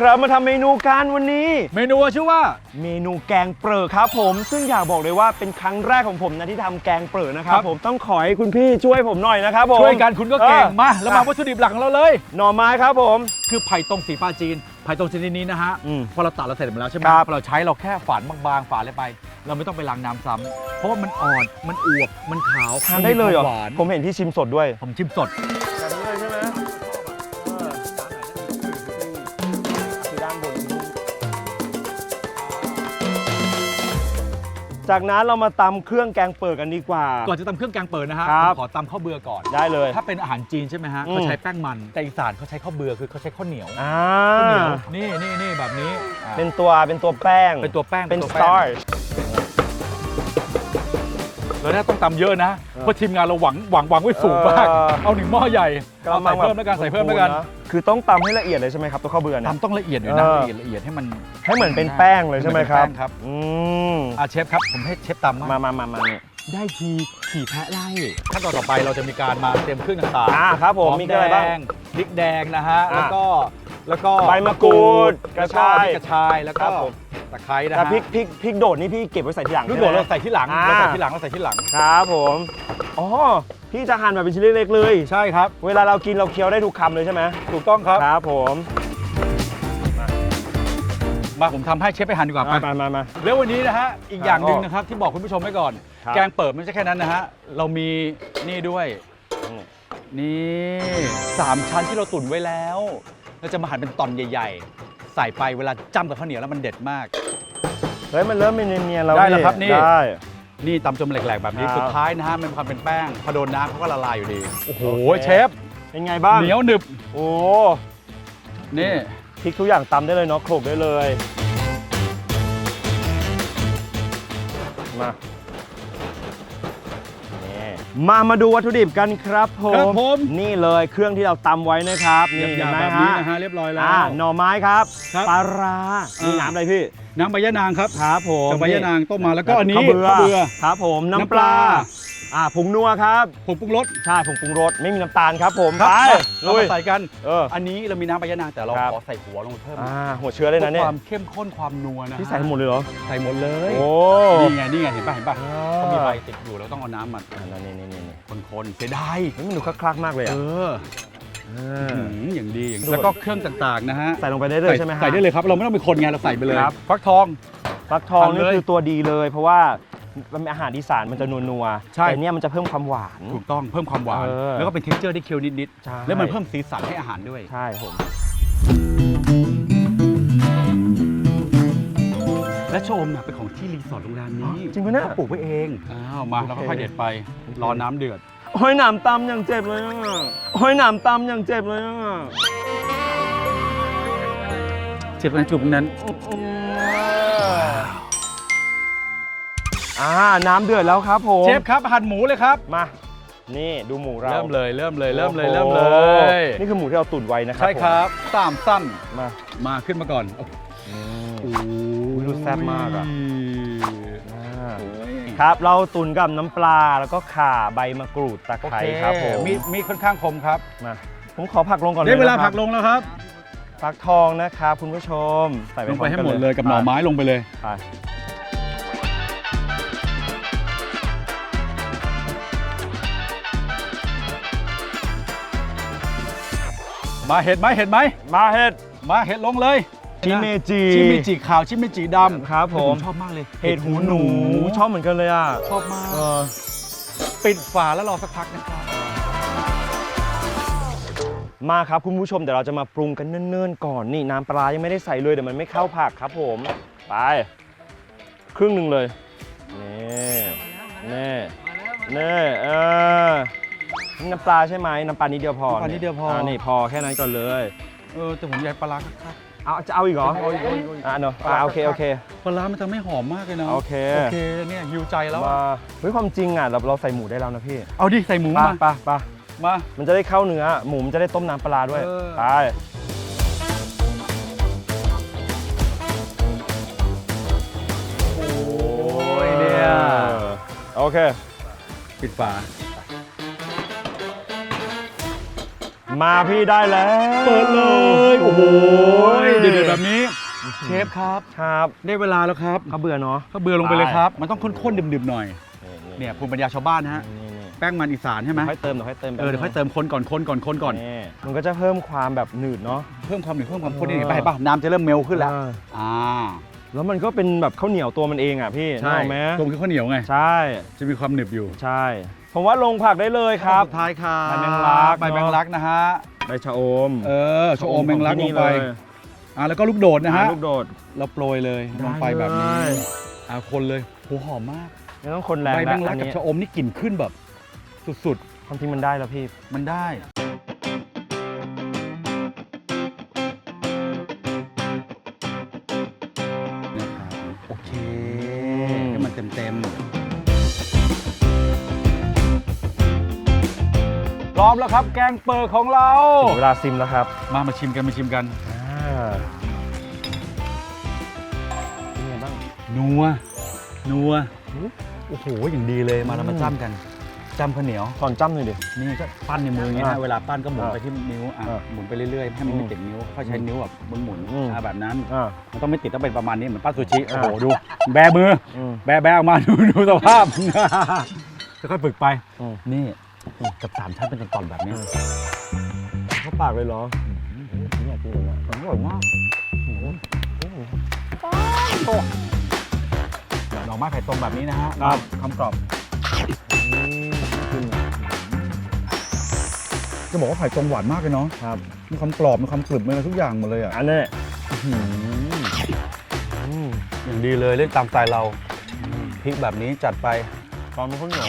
ครับมาทำเมนูกันวันนี้ เมนูชื่อว่า เมนูแกงเปรอครับผม ซึ่งอยากบอกเลยว่าเป็นครั้งแรกของผมนะที่ทำแกงเปรอนะครับครับ ผมต้องขอให้คุณพี่ช่วยผมหน่อยนะครับผมช่วยกันคุณก็เก่งออมา แล้วมาวัตถุดิบหลักของเราเลย หน่อไม้ครับผม คือไผ่ตรงสีปลาจีน ไผ่ตรงชนิดนี้นะฮะ อืมพอเราตัดเราเสร็จหมดแล้วใช่ไหมครับ พอเราใช้เราแค่ฝานบางๆ ฝานเลยไป เราไม่ต้องไปล้างน้ำซ้ำเพราะว่ามันอ่อน มันอวบ มันขาวทานได้เลยเหรอ มันมีความหวาน ผมเห็นพี่ชิมสดด้วย ผมชิมสด จากนั้นเรามาตำเครื่องแกงเปิดกันดีกว่า ก่อนจะตำเครื่องแกงเปิดนะฮะครับ ผมขอตำข้าวเบื่อก่อน ได้เลย ถ้าเป็นอาหารจีนใช่ไหมฮะอืม เขาใช้แป้งมัน แต่อีสานเขาใช้ข้าวเบื่อคือเขาใช้ข้าวเหนียวอ่าข้าวเหนียวนี่นี่นี่แบบนี้อ่าเป็นตัวเป็นตัวแป้ง เป็นตัวแป้งเป็นสวแป้ตางร์ แล้วเนี่ยต้องตำเยอะนะ เพราะทีมงานเราหวังหวังหวังไว้สูงมาก เออ เอาหนึ่งหม้อใหญ่ เอาใส่เพิ่มแล้วกันใส่เพิ่มแล้วกันคือต้องตำให้ละเอียดเลยใช่ไหมครับตัวข้าวเบื่อเนี่ย ตำต้องละเอียดอยู่นะเออ ละเอียดละเอียดให้มันให้เหมือนเป็นแป้งเลยใช่ไหมครับเหมือนเป็นแป้งครับอืมอาเชฟครับผมให้เชฟตำมามามามามาเนี่ยได้ทีขี่แพะไล่ขั้นตอนต่อไปเราจะมีการมาเตรียมเครื่องต่างๆอ่าครับผมหอมีอะไรบ้างแดพริกแดงนะฮะ อ่าแล้วก็ แล้วก็ใบมะกรูดแล้วกระชายพริกกระชายแล้วครัก็บผม ตะไคร้นะแต่ฮะพริกพริกพริกโดดนี่พี่เก็บไว้ใส่ทีหลังลูกใช่โดไหมดเราใส่ที่หลังอ่าเราใส่ที่หลังเราใส่ที่หลัง ครับผมอ๋อพี่จะหั่นแบบเป็นชิ้นเล็กๆเลย ใช่ครับ เวลาเรากินเราเคี้ยวได้ทุกคำเลยใช่ไหมถูกต้องครับ ครับผมมาผมทำให้เชฟไปหั่นดีกว่าไป มามามามาแล้ววันนี้นะฮะ อีกอย่างหนึ่งครับนะครับที่บอกคุณผู้ชมไว้ก่อน ครับ แกงเปิดไม่ใช่แค่นั้นนะฮะ เรามีนี่ด้วยอืมนี่สามชั้นที่เราตุ๋นไว้แล้ว เราจะมาหั่นเป็นตอนใหญ่ ๆ ใส่ไปเวลาจ้ำกับข้าวเหนียวแล้วมันเด็ดมาก เฮ้ยมันเริ่มเป็นเนียนๆแล้วได้แล้วครับนี่ ได้ นี่ตำจนแหลกๆแบบนี้ครับ สุดท้ายนะฮะมันมีความเป็นแป้งพอโดนน้ำเขาก็ละลายอยู่ดี โอ้โหโอเคเชฟเป็นไงบ้างเหนียวหนึบโอ้นี่พริกทุกอย่างตำได้เลยเนาะโขลกได้เลย มานี่ มามาดูวัตถุดิบกันครับผครับมผม นี่เลยเครื่องที่เราตำไว้นะครับนี่หเห็ยานบไหมๆแบบฮะนี้นะฮะเรียบร้อยแล้ว อ่าหน่อไม้ครับครับปลาร้าอ่านี่นี่น้ำอะไรพี่น้ำใบยะนางครับครับผมกับใบยะนางต้มมาแล้วก็อันนี้ข้าวเบื่อข้าวเบื่อครับผมน้ำน้ำปปลาลา อ่าผงนัวครับผงปรุงรสใช่ผงปรุงรสไม่มีน้ำตาลครับผมครับไปมาเราลุย มาใส่กันเอออันนี้เรามีน้ำใบยะนางแต่เราครับ ขอใส่หัวลงไปเพิ่มอ่าหัวเชื้อเลยนะเนี่ยพื่อความเข้มข้นความนัวนะพี่ใส่หมดเลยเหรอใส่หมดเลยโอ้นี่ไงนี่ไงเห็นป่ะเห็นป่ะอ่เขามีใบติดอยู่เราต้องเอาน้ำมาอ่านี่นี่นี่นี่คนๆเสียดายเฮ้ยมันดูคลักๆมากเลยเออะอเอหือออย่างดีอย่างด้วยแล้วก็เครื่องต่างๆนะฮะใส่ลงไปได้เลยใช่ไหมฮะ ใส่ได้เลยครับเราไม่ต้องเป็นคนไงเราใส่ไปเลยครับ ฟักทอง ฟักทองทำนี่เลยคือตัวดีเลย เพราะว่า มันเป็นอาหารอีสานมันจะนัวๆใช่ แต่เนี่ยมันจะเพิ่มความหวาน ถูกต้องเพิ่มความหวาน เออแล้วก็เป็นเท็กเจอร์ที่เคี้ยวนิดใช่ ๆ แล้วมันเพิ่มสีสันให้อาหารด้วย ใช่ผม และชมนะเป็นของที่รีสอร์ทโรงแรมนี้จริงปะเนี่ย เขาปลูกไว้เองอ้าวมาเราก็ค่อยเด็ดไปรอน้ำเดือดโอ้ยหนามตำอย่างเจ็บเลยอะโอ้ยหนามตำอย่างเจ็บเลยอะเจ็บในจุดนั้นอ่าน้ำเดือดแล้วครับผมเชฟครับหั่นหมูเลยครับมา นี่ดูหมูเราเริ่มเลยเริ่มเลยเริ่มเลยโอ้โหเริ่มเลยนี่คือหมูที่เราตุ๋นไว้นะครัใช่ครับสามสั้นผมมามาขึ้นมาก่อนอืมโอ้ดูแซ่บมากอะ อ่าโอ้ยครับเราตุ๋นกับน้ำปลาแล้วก็ข่าใบมะกรูดตะโอไคร้เคครับผมมีมีค่อนข้างคมครับมาผมขอผักลงก่อนได้เวลานะครับผักลงแล้วครับผักทองนะครับคุณผู้ชมใส่ไปลงไปให้พร้อหมดเลยกับหน่อไม้ลงไปเลย ไป มาเห็ดไหมเห็ดไหมมาเห็ดมาเห็ดลงเลยชิเมจิชิมิจิขาวชิมิจิดำครับผมชอบมากเลยเห็ดหูหนูชอบเหมือนกันเลยอะชอบมากเออปิดฝาแล้วรอสักพักนะครับมาครับคุณผู้ชมเดี๋ยวเราจะมาปรุงกันเนิ่นๆก่อนนี่น้ำปลายังไม่ได้ใส่เลยเดี๋ยวมันไม่เข้าผักครับผมไปครึ่งหนึ่งเลยนี่นี่นี่เออ นี่น้ำปลาใช่ไหมน้ำปลานิดเดียวพอน้ำปลานิดเดียวพออ่ นี่พอแค่นั้นก่อนเลย เออแต่ผมอยากปลาร้าคัก เอาจะเอาอีกเหรอเอาอีกเอาอีกเอาอีก อะเนาะอะโอเคโอเค ๆปลาร้ามันทำให้หอมมากเลยนะโอเค โอเคเนี่ยหิวใจแล้วมาอะเฮ้ยความจริงอะเราเราใส่หมูได้แล้วนะพี่เอาดิใส่หมูไปมาไปไปมา มันจะได้เข้าเนื้อ หมูมันจะได้ต้มน้ำปลาร้าด้วยเออ ไปโอ้ยเนี่ยโอเค ปิดฝา มาพี่ได้แล้ว เปิดเลย โอ้โหเดือดๆแบบนี้ เชฟครับ ครับได้เวลาแล้วครับเขาเบื่อเนาะก็เบือลงไปเลยครับ มันต้องข้นๆดื่มๆหน่อยนี่เนี่ยภูมิปัญญาชาวบ้านนะฮะนี่นี่แป้งมันอีสานใช่ไหมค่อยเติมเดี๋ยวค่อยเติมเออเดี๋ยวค่อยเติมคนก่อนคนก่อนคนก่อนนี่มันก็จะเพิ่มความแบบหนืดเนาะ เพิ่มความหนืดเพิ่มความข้นนี่เออเห็นป่ะเห็นป่ะน้ำจะเริ่มเมลขึ้นแล้วอ่าอ่าแล้วมันก็เป็นแบบข้าวเหนียวตัวมันเองอะพี่นึกออกไหมตรงคือข้าวเหนียวไง ใช่ จะมีความหนึบอยู่ ใช่ ผมว่าลงผักได้เลยครับ สุดท้ายครับใบแมงลัก ใบแมงลักนะฮะ ใบชะอมเออชะอมแมงลักขอลที่งไปนี่เลยอ่าแล้วก็ลูกโดดนะฮะ ลูกโดด เราโปรยเลยลงไปแบบนี้ได้เลยอ่าคนเลยโหหอมมากไม่ต้องคนแรงใบแมงลักอันกับนี้ชะอมนี่กลิ่นขึ้นแบบ สุดความจริงมันได้แล้วพี่ๆมันได้ อมแล้วครับ แกงเปิดของเรา ถึงเวลาซิมแล้วครับมามาชิมกันมาชิมกันอ่าเป็นไงบ้าง นัวนัวหือ โอ้โหอย่างดีเลยมาเรามาอืมจ้ำกันจ้ำข้าวเหนียวก่อนจ้ำหน่อยดิ นี่ก็ปั้นในมืออย่างนี้นะอะเวลาปั้นก็หมุนอะไปที่นิ้วอะอะหมุนไปเรื่อยๆให้มันอืไม่มติดนิ้วค่อยใช้นิ้วแบบหมุนหมุนๆอืมอะแบบนั้น อ่า มันต้องไม่ติดต้องเป็นประมาณนี้เหมือนปั้นซูชิโอ้อะ โหดู แบมือ อืม แบแบออกมาดูดูสภาพ ค่อยๆฝึกไป อืม นี่ กับสามชั้นเป็นตอนๆแบบนี้เข้าปากเลยเหรอผมอยากกินเลยนะอร่อยมากดอกไม้ไข่ต้มแบบนี้นะฮะครับคำกรอบอืมกินจะบอกว่าไข่ต้มหวานมากเลยเนาะครับมีความกรอบมีความกรึบมีอะไรทุกอย่างหมดเลยอะอันนี้อืมอืมอย่างดีเลยเล่นตามสไตล์เราพริกแบบนี้จัดไปตอนมันข้าวเหนียว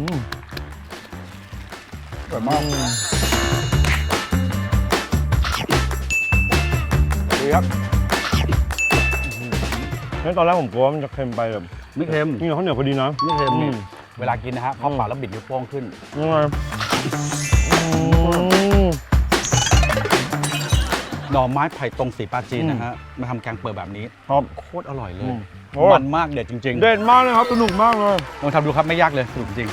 อืมอร่อยมากดีครับงั้นตอนแรกผมกลัวว่ามันจะเค็มไปแบบไม่เค็มนี่ข้าวเหนียวพอดีนะไม่เค็มนี่อืมเวลากินนะฮะเข้าปากแล้วบิดนิ้วโป้งขึ้น ยังไง หน่อไม้ไผ่ตรงสีปลาจีนอืมนะฮะมาทำแกงเปิดแบบนี้ครับโคตรอร่อยเลอืยมโอ้ มันมากเด็ดจริงเด็ดมากเลยครับสนุกมากเลยๆลองทำดูครับไม่ยากเลยสนุกจริง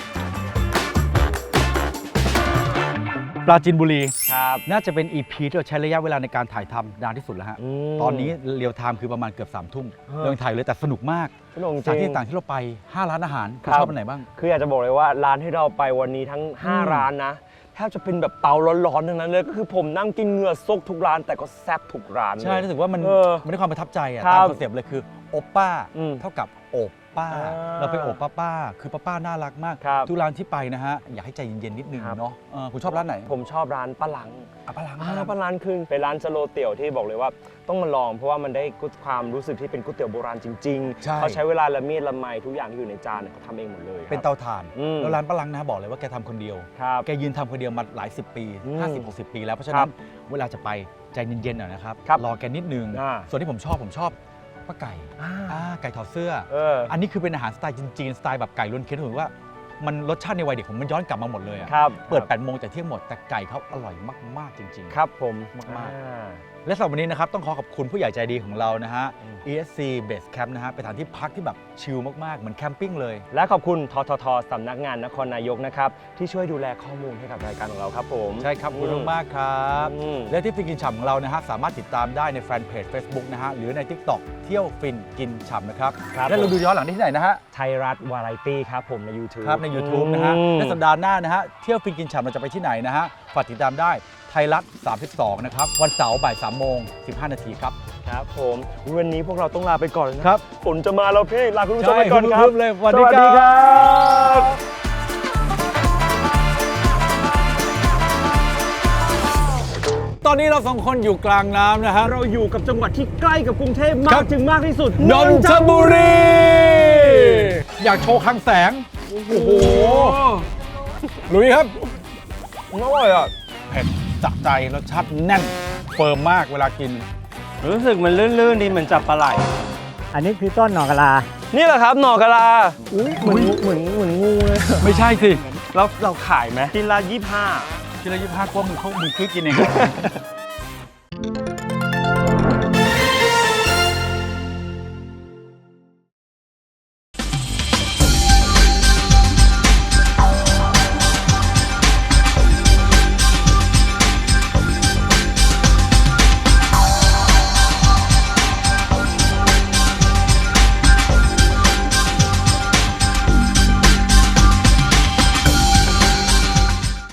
ปราจีนบุรี ครับ น่าจะเป็น EP ที่เราใช้ระยะเวลาในการถ่ายทำนานที่สุดแล้วฮะตอนนี้เรียวไทม์คือประมาณเกือบ3ามทุ่มเออ เรายังถ่ายเลยแต่สนุกมาก สนุกจสถานริที่งต่างที่เราไป 5 ร้านอาหารคุณครับ ชอบอันไหนบ้าง คืออยากจะบอกเลยว่าร้านที่เราไปวันนี้ทั้ง อืม5 ร้านนะ แทบจะเป็นแบบเตาร้อนๆทั้งนั้นเลยก็คือผมนั่งกินเหงื่อซกทุกร้านแต่ก็แซ่บทุกร้านเลย ใช่รู้สึกว่ามันเออมันได้ความประทับใจอะครัตามบคอนเซปต์เลยคือโอป้าอืม เท่ากับโอบ ป้าอ่าเราไปโอบป้าป้า คือป้าป้าน่ารักมาก ครับทุกร้านที่ไปนะฮะ อยากให้ใจเย็นๆนิดนึงครับ เนาะเออคุณชอบร้านไหนผมชอบร้านป้าหลังอะป้าหลังอ่าป้าหลังคือเป็นร้านสโลว์เตี๋ยวที่บอกเลยว่าต้องมาลองเพราะว่ามันได้ความรู้สึกที่เป็นก๋วยเตี๋ยวโบราณจริงใช่ ๆเขาใช้เวลาละเมียดละไมทุกอย่างที่อยู่ในจานเนี่ยเขาทำเองหมดเลยครับ เป็นเตาถ่าน อืม แล้วร้านป้าหลังนะบอกเลยว่าแกทำคนเดียว ครับ แกยืนทำคนเดียวมาหลายสิบปี อืม50 60 ปีแล้ว เพราะฉะครันั้บนเวลาจะไปใจเย็นๆหน่อยนะครับ ครับรอแกนิดนึง อ่าส่วนที่ผมชอบผมชอบ ป้าไก่อ่าอ่าไก่ถอดเสื้อ เอออันนี้คือเป็นอาหารสไตล์จีนๆสไตล์แบบไก่ล้วนเค้นถือว่ามันรสชาติในวัยเด็กผมมันย้อนกลับมาหมดเลยอะครับเปิด8โมงแต่เที่ยงหมดแต่ไก่เขาอร่อยมากๆจริง ๆ ครับผมมากๆ อ่ และสำหรับวันนี้นะครับต้องขอขอบคุณผู้ใหญ่ใจดีของเรานะฮะอืม ESC Base Camp นะฮะเป็นสถานที่พักที่แบบชิลมาก ๆ เหมือนแคมปิ้งเลย และขอบคุณทททสำนักงานนครนายกนะครับ ที่ช่วยดูแลข้อมูลให้กับรายการของเราครับผม ใช่ครับขอบคุณมากๆครับ อืม และที่ฟินกินฉ่ำของเรานะฮะสามารถติดตามได้ในแฟนเพจ Facebook นะฮะหรือใน TikTok เที่ยวฟินกินฉ่ำนะครับครับ และเราผมดูย้อนหลังได้ที่ไหนนะฮะไทยรัฐวาไรตี้ครับผมใน YouTube ครับใน YouTube นะฮะอืม และสัปดาห์หน้านะฮะเที่ยวฟินกินฉ่ำเราจะไปที่ไหนนะฮะฝากติดตามได้ไทยรัฐ 32 นะครับ วันเสาร์บ่าย3โมง 15 นาทีครับ ครับผมวันนี้พวกเราต้องลาไปก่อนนะครับฝนจะมาแล้วพี่ลาคุณผู้ชมไปใช่ก่อนครับฮึบๆเลยสวัสดีครับครับตอนนี้เราสองคนอยู่กลางน้ำนะฮะ เราอยู่กับจังหวัดที่ใกล้กับกรุงเทพมาครักบถึงมากที่สุดนนทบุรี อยากโชว์คลังแสง โอ้โห ลุยครับ อร่อยอะเผ็ดจับใจรสชาติแน่นเฟิร์มมากเวลากิน รู้สึกมันลื่นๆดีเหมือนจับปลาไหล อันนี้คือต้นหนอกกะลานี่แหละครับหน่อกะลา อุ้ยเหมือนเหมือนเหมือนงูเลย ไม่ใช่สิ เราเราขายไหมกินละยี่ห้าชิ้นละยี่ห้ากว่ามึงเขามึงซื้อกินเอง